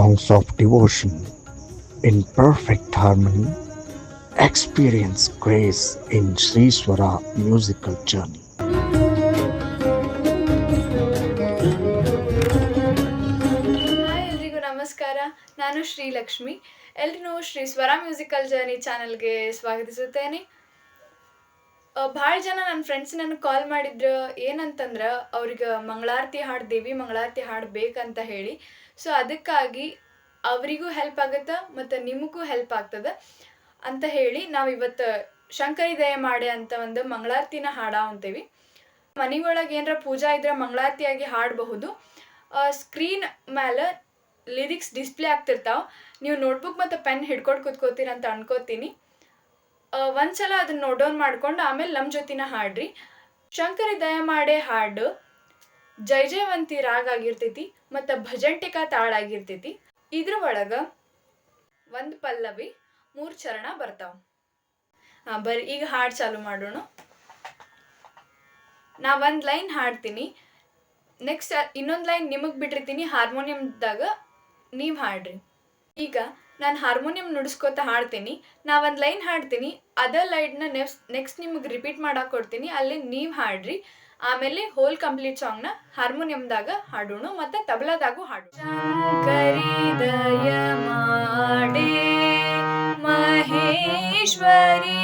songs of devotion in perfect harmony, experience grace in Sri Swara musical journey. ನಮಸ್ಕಾರ. ನಾನು ಶ್ರೀಲಕ್ಷ್ಮಿ ಎಲ್ರೂ ಶ್ರೀ ಸ್ವರ musical journey ಚಾನಲ್ಗೆ ಸ್ವಾಗತಿಸುತ್ತೇನೆ. ಭಾಳ ಜನ ನನ್ನ ಫ್ರೆಂಡ್ಸ್ ನನಗೆ ಕಾಲ್ ಮಾಡಿದ್ರು ಏನಂತಂದ್ರೆ ಅವ್ರಿಗೆ ಮಂಗಳಾರತಿ ಹಾಡು ದೇವಿ ಮಂಗಳಾರತಿ ಹಾಡು ಬೇಕಂತ ಹೇಳಿ. ಸೊ ಅದಕ್ಕಾಗಿ ಅವರಿಗೂ ಹೆಲ್ಪ್ ಆಗುತ್ತೆ ಮತ್ತು ನಿಮಗೂ ಹೆಲ್ಪ್ ಆಗ್ತದೆ ಅಂತ ಹೇಳಿ ನಾವು ಇವತ್ತು ಶಂಕರಿ ದಯ ಮಾಡಿ ಅಂತ ಒಂದು ಮಂಗಳಾರತಿನ ಹಾಡ ಅಂತೀವಿ. ಮನೆಯೊಳಗೆ ಏನರ ಪೂಜಾ ಇದ್ರೆ ಮಂಗಳಾರತಿಯಾಗಿ ಹಾಡಬಹುದು. ಸ್ಕ್ರೀನ್ ಮೇಲೆ ಲಿರಿಕ್ಸ್ ಡಿಸ್ಪ್ಲೇ ಆಗ್ತಿರ್ತಾವೆ. ನೀವು ನೋಟ್ಬುಕ್ ಮತ್ತು ಪೆನ್ ಹಿಡ್ಕೊಂಡು ಕೂತ್ಕೋತೀರ ಅಂತ ಅನ್ಕೋತೀನಿ. ಒಂದ್ಸಲ ಅದನ್ನ ನೋಟ್ ಡೌನ್ ಮಾಡ್ಕೊಂಡು ಆಮೇಲೆ ನಮ್ಮ ಜೊತಿನ ಹಾಡ್ರಿ. ಶಂಕರಿ ದಯ ಮಾಡೇ ಹಾಡು. ಜೈ ಜಯವಂತಿ ರಾಗ ಆಗಿರ್ತೈತಿ ಮತ್ತು ಭಜಂಟಿಕಾ ತಾಳ ಆಗಿರ್ತೈತಿ. ಇದ್ರ ಒಳಗ ಒಂದು ಪಲ್ಲವಿ, ಮೂರು ಚರಣ ಬರ್ತಾವ. ಹಾಂ, ಬರ್ರಿ, ಈಗ ಹಾಡು ಚಾಲು ಮಾಡೋಣ. ನಾ ಒಂದು ಲೈನ್ ಹಾಡ್ತೀನಿ. ನೆಕ್ಸ್ಟ್ ಇನ್ನೊಂದು ಲೈನ್ ನಿಮಗೆ ಬಿಟ್ಟಿರ್ತೀನಿ, ಹಾರ್ಮೋನಿಯಮ್ದಾಗ ನೀವು ಹಾಡ್ರಿ. ಈಗ ನಾನು ಹಾರ್ಮೋನಿಯಂ ನುಡಿಸ್ಕೊತ ಹಾಡ್ತೀನಿ. ನಾ ಒಂದು ಲೈನ್ ಹಾಡ್ತೀನಿ. ಅದರ್ ಲೈನ್ನ ನೆಕ್ಸ್ಟ್ ನೆಕ್ಸ್ಟ್ ನಿಮಗೆ ರಿಪೀಟ್ ಮಾಡಕ್ಕೆ ಕೊಡ್ತೀನಿ. ಅಲ್ಲಿ ನೀವು ಹಾಡ್ರಿ. ಆಮೇಲೆ ಹೋಲ್ ಕಂಪ್ಲೀಟ್ ಸಾಂಗ್ನ ಹಾರ್ಮೋನಿಯಂದಾಗ ಹಾಡೋಣ ಮತ್ತು ತಬಲಾದಾಗೂ ಹಾಡು ಶಂಕರಿ ಮಹೇಶ್ವರಿ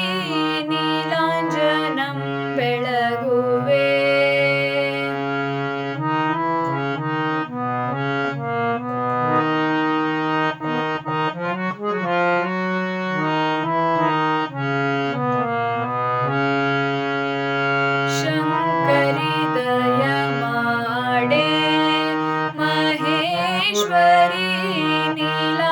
ಮಹೇಶ್ವರಿ ನೀಲಾಂಜನಂ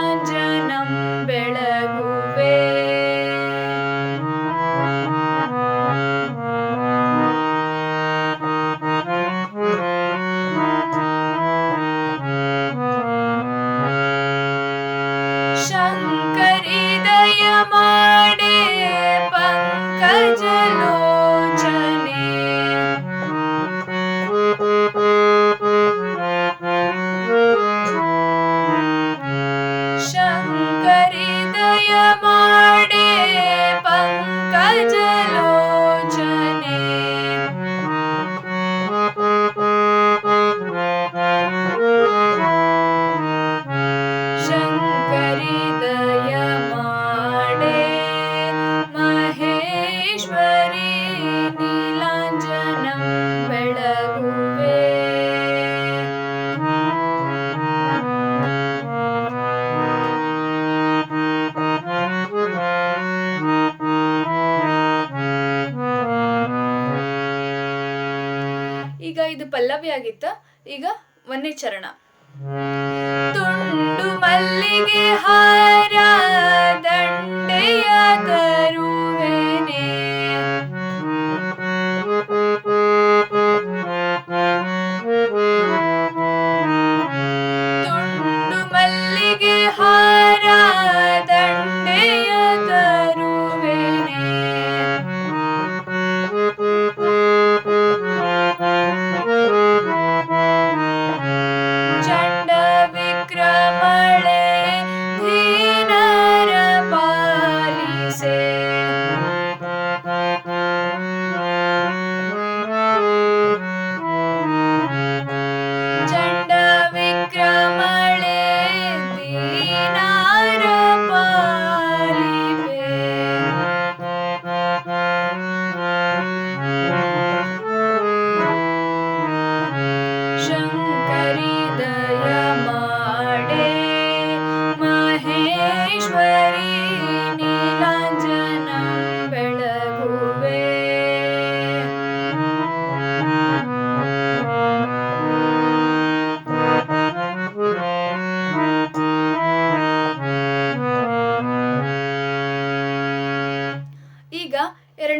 ಪಲ್ಲವಿ ಆಗಿತ್ತ. ಈಗ ಒಂದೇ ಚರಣ ತುಂಡು ಮಲ್ಲಿಗೆ ಹಾರ ದಂಡೆಯ ತರುವೆನೆ.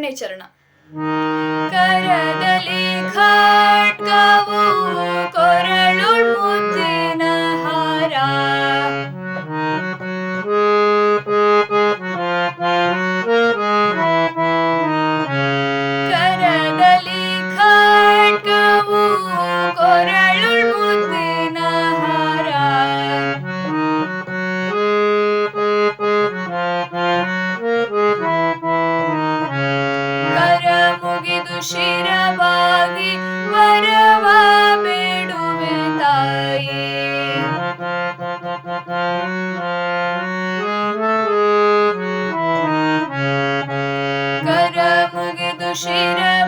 ಎರಡನೇ ಚರಣ Shira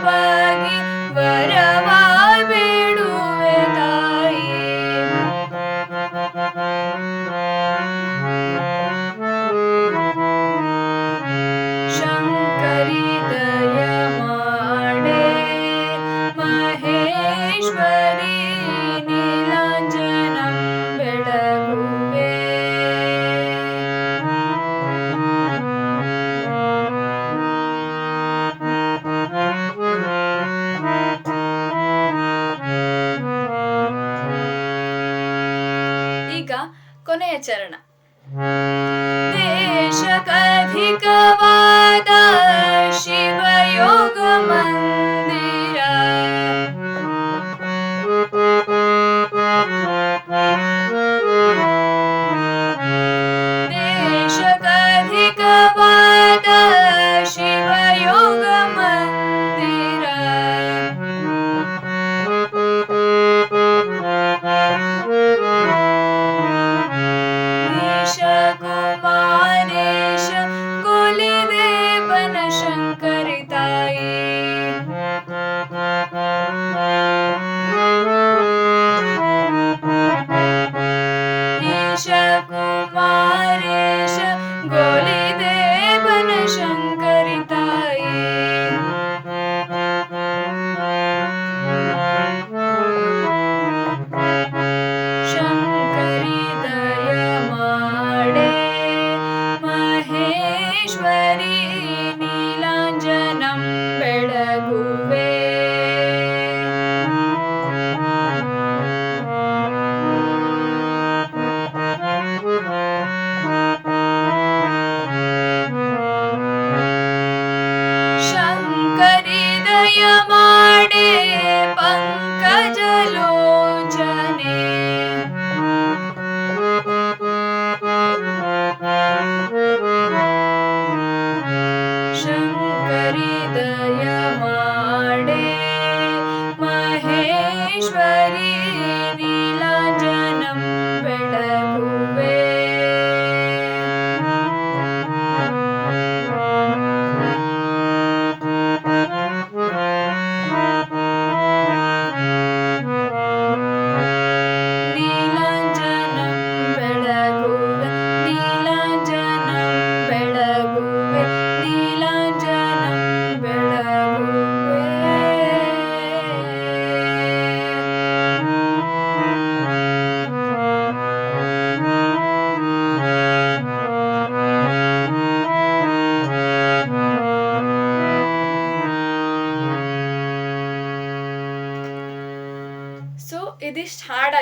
Bye.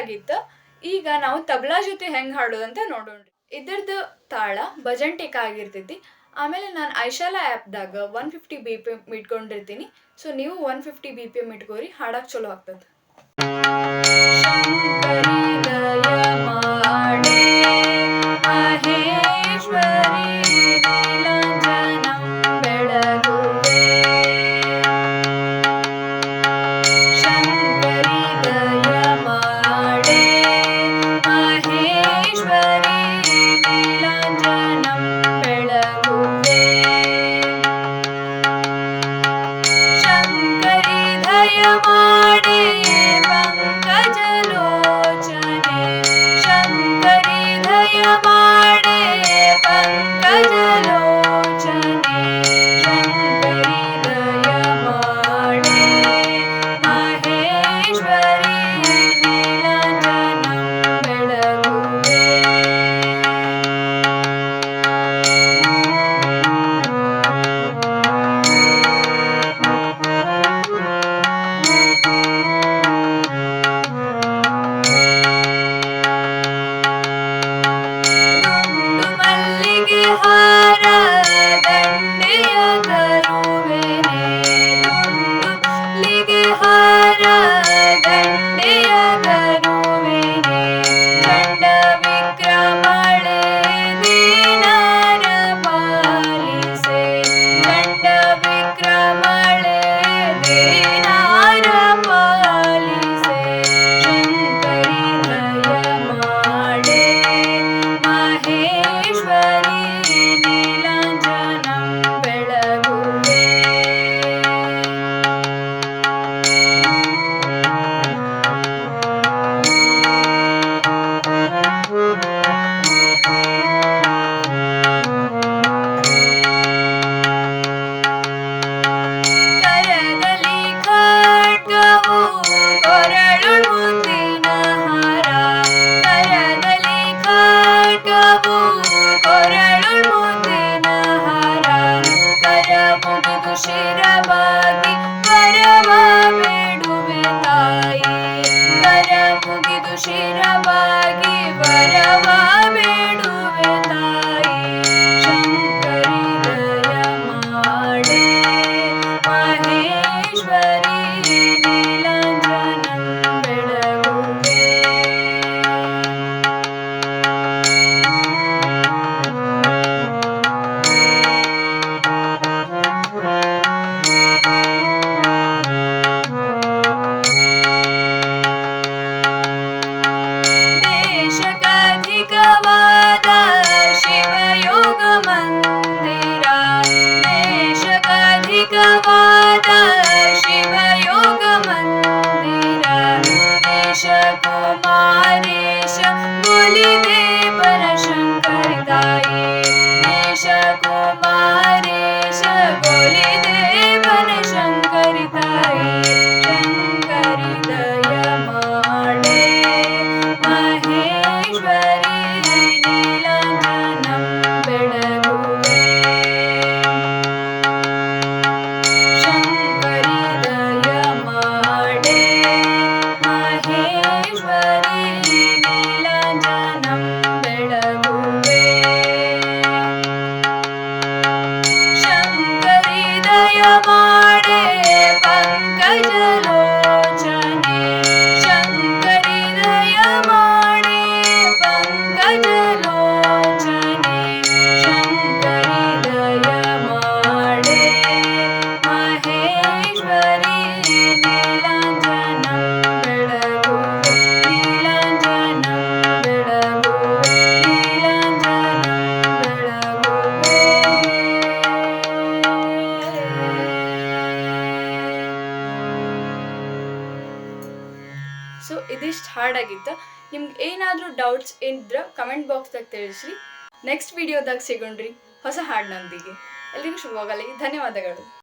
ಆಗಿತ್ತು ಈಗ ನಾವು ತಬಲಾ ಜೊತೆ ಹೆಂಗ್ ಹಾಡೋದಂತ ನೋಡೋಣ ಇದರದ್ದು ತಾಳ ಭಜಂಟಿಕ ಆಗಿರ್ತೈತಿ. ಆಮೇಲೆ ನಾನು ಐಶಾಲಾ ಆ್ಯಪ್ದಾಗ one fifty B P M ಇಟ್ಕೊಂಡಿರ್ತೀನಿ. So ನೀವು one fifty B P M ಇಟ್ಕೋರಿ ಹಾಡಕ್ಕೆ ಚಲೋ ಆಗ್ತದೆ. other than the other. Thoughts comment comment ಬಾಕ್ಸ್ದಾಗ ತಿಳಿಸಿ. ನೆಕ್ಸ್ಟ್ ವಿಡಿಯೋದಾಗ ಸಿಗೋಣ್ರಿ. ಹೊಸ ಹಾಡಿನೊಂದಿಗೆ ಎಲ್ಲಿಗೂ ಶುಭವಾಗಲಿ. ಧನ್ಯವಾದಗಳು.